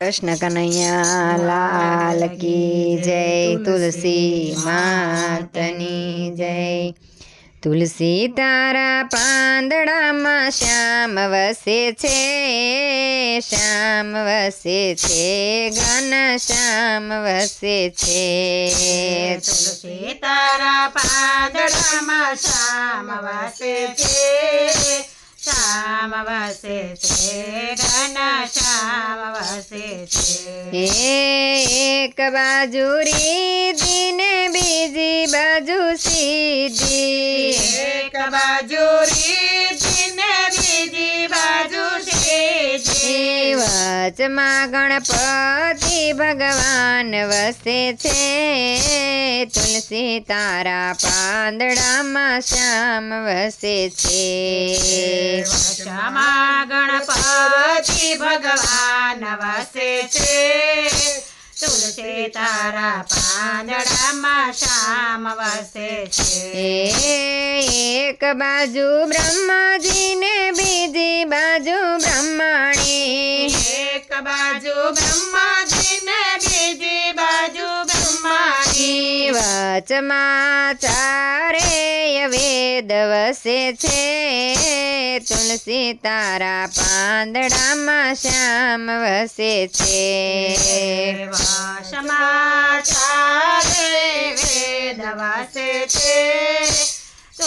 કૃષ્ણ કનૈયા, લાલ કી જય, તુલસી માતની જય. તુલસી તારા પાંદડામાં શ્યામ વસે છે, શ્યામ વસે છે, ઘન શ્યામ વસે છે. તુલસી તારા પાંદડામાં શ્યામ વસે છે, શ્યામ વસે છે, ઘન શ્યામ વસે છે. એક બાજુ રીધી ને બીજી બાજુ સીધી. એક બાજુ સીધી ગણપતિ ભગવાન વસે છે. તુલસી તારા પાંદડામાં શ્યામ વસે છે. વશમાં ગણપતિ ભગવાન વસે છે. તુલસી તારા પાંદડામાં શ્યામ વસે છે. એક બાજુ બ્રહ્માજી ને બીજી બાજુ બ્રહ્માણી. બાજુ બ્રહ્માજી ને બીજી બાજુ બ્રહ્માજી. વચમાં ચારે વેદ વસે છે. તુલસી તારા પાંદડામાં શ્યામ વસે છે. સમાચારે વેદ વસે છે.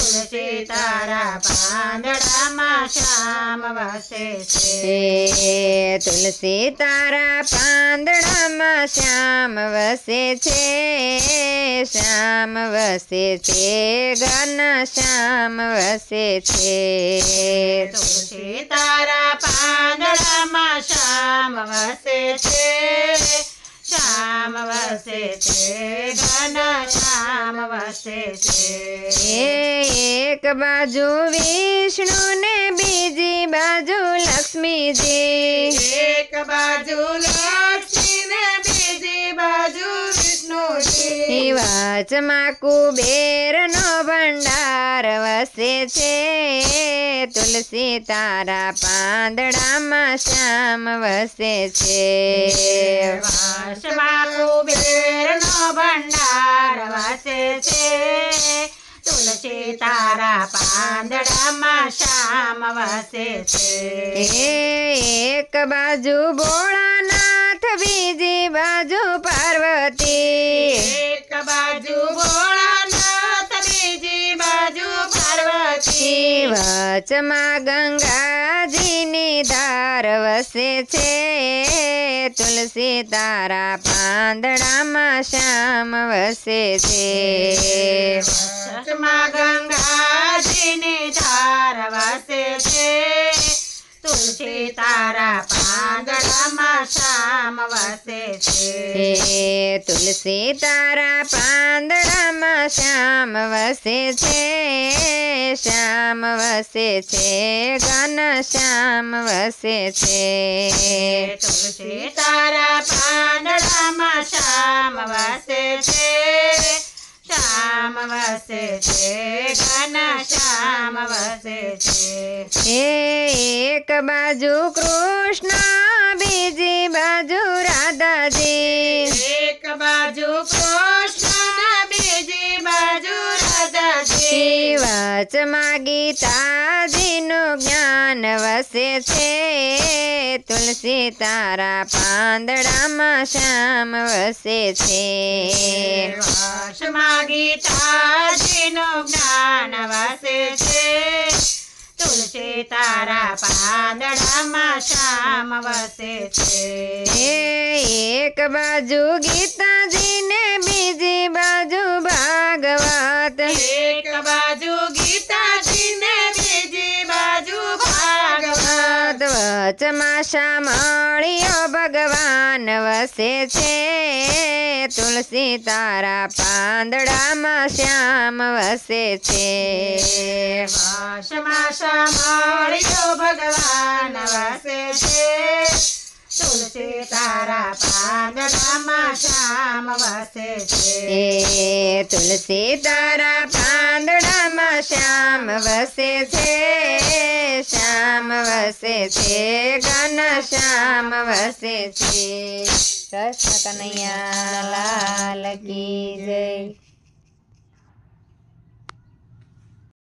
તુલસી તારા પાંદડામાં શ્યામ વસે છે છે તુલસી તારા પાંદડામાં શ્યામ વસે છે શ્યામ વસે છે ઘન શ્યામ વસે છે તુલસી તારા પાંદડામાં શ્યામ વસે છે શ્યામ વસે છે ઘન શ્યામ વસે છે. એક બાજુ વિષ્ણુ ને બીજી બાજુ લક્ષ્મીજી. એક બાજુ લક્ષ્મી ને બીજી બાજુ વિષ્ણુજી. કુબેર કુબેરનો ભંડાર વસે છે. તુલસી તારા પાંદડામાં શ્યામ વસે છે. વાસમાં કુબેરનો ભંડાર વસે છે તુલસી તારા પાંદડામાં શ્યામ વસે છે. એક બાજુ ભોળાનાથ બીજી બાજુ પાર્વતી. એક બાજુ ભોળાનાથ બીજી બાજુ પાર્વતી. વચમાં ગંગાજીની ધાર વસે છે. તુલસી તારા પાંદડામાં શ્યામ વસે છે. વચમાં ગંગાજીની ધાર વસે છે. તુલસી તારા પાંદડામાં શ્યામ વસે છે. તુલસી તારા પાંદડામાં શ્યામ વસે છે. શ્યામ વસે છે ઘન શ્યામ વસે છે. તુલસી તારા પાંદડામાં શ્યામ વસે છે શ્યામ વસે છે ઘન શ્યામ વસે છે. એક બાજુ કૃષ્ણ બીજી બાજુ વચમાં ગીતાજીનું જ્ઞાન વસે છે. તુલસી તારા પાંદડામાં શ્યામ વસે છે. વાસમાં ગીતાજીનું જ્ઞાન વસે છે. તુલસી તારા પાંદડામાં શ્યામ વસે છે. એક બાજુ ગીતાજી ને બીજી બાજુ વચમાં શામળિયો ભગવાન વસે છે. તુલસી તારા પાંદડામાં શ્યામ વસે છે. વાસમાં શામળિયો ભગવાન વસે છે. તુલસી તારા પાંદડામાં શ્યામ વસે છે. તુલસી તારા પાંદડામાં શ્યામ વસે છે. શ્યામ વસે છે ઘન શ્યામ વસે છે. કૃષ્ણ કનૈયા લાલ કી જય.